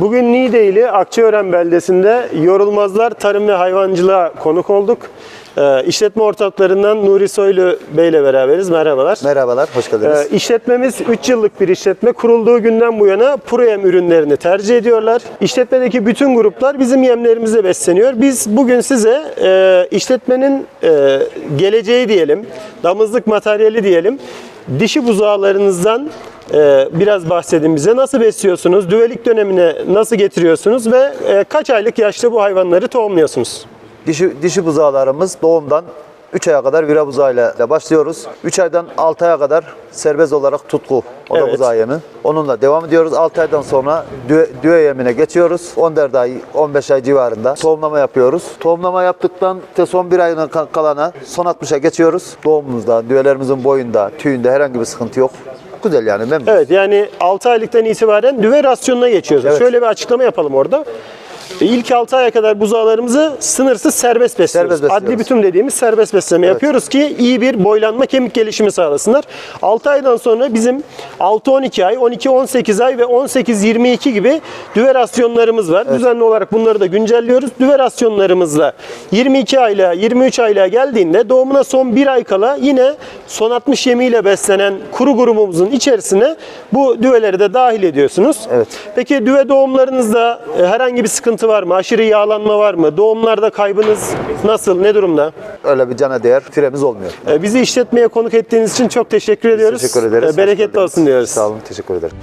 Bugün Niğde'li Akçaören beldesinde Yorulmazlar Tarım ve Hayvancılığa konuk olduk. Ee, işletme ortaklarından Nuri Soylu Bey ile beraberiz. Merhabalar. Merhabalar, hoş geldiniz. Ee, işletmemiz 3 yıllık bir işletme. Kurulduğu günden bu yana Proyem ürünlerini tercih ediyorlar. İşletmedeki bütün gruplar bizim yemlerimizle besleniyor. Biz bugün size e, işletmenin e, geleceği diyelim, damızlık materyali diyelim, dişi buzağlarınızdan e, biraz bahsedin bize. Nasıl besliyorsunuz? Düvelik dönemine nasıl getiriyorsunuz ve e, kaç aylık yaşta bu hayvanları tohumluyorsunuz? Dişi, dişi buzağlarımız doğumdan 3 aya kadar vira buzağıyla ile başlıyoruz. 3 aydan 6 aya kadar serbest olarak tutku. O da Evet. buzağı yemi. Onunla devam ediyoruz. 6 aydan sonra düve, düve yemine geçiyoruz. 14 ay, 15 ay civarında tohumlama yapıyoruz. Tohumlama yaptıktan te son bir ayına ka- kalana son 60'a geçiyoruz. Doğumumuzda, düvelerimizin boyunda, tüyünde herhangi bir sıkıntı yok. Güzel yani memnun. Evet yani 6 aylıktan itibaren düve rasyonuna geçiyoruz. Evet. Şöyle bir açıklama yapalım orada. İlk 6 aya kadar buzağlarımızı sınırsız serbest besliyoruz. Serbest besliyoruz. Adli bütün dediğimiz serbest besleme yapıyoruz ki iyi bir boylanma, kemik gelişimi sağlasınlar. 6 aydan sonra bizim 6-12 ay, 12-18 ay ve 18-22 gibi düve rasyonlarımız var. Düzenli olarak bunları da güncelliyoruz. Düve rasyonlarımızla 22 ayla 23 ayla geldiğinde doğumuna son 1 ay kala yine son 60 yemiyle beslenen kuru grubumuzun içerisine bu düveleri de dahil ediyorsunuz. Evet. Peki düve doğumlarınızda e, herhangi bir sıkıntı var mı? Aşırı yağlanma var mı? Doğumlarda kaybınız nasıl? Ne durumda? Öyle bir cana değer firemiz olmuyor. E, Bizi işletmeye konuk ettiğiniz için çok teşekkür ediyoruz. Teşekkür ederiz. E, Bereketli olsun diyoruz. Sağ olun, teşekkür ederim.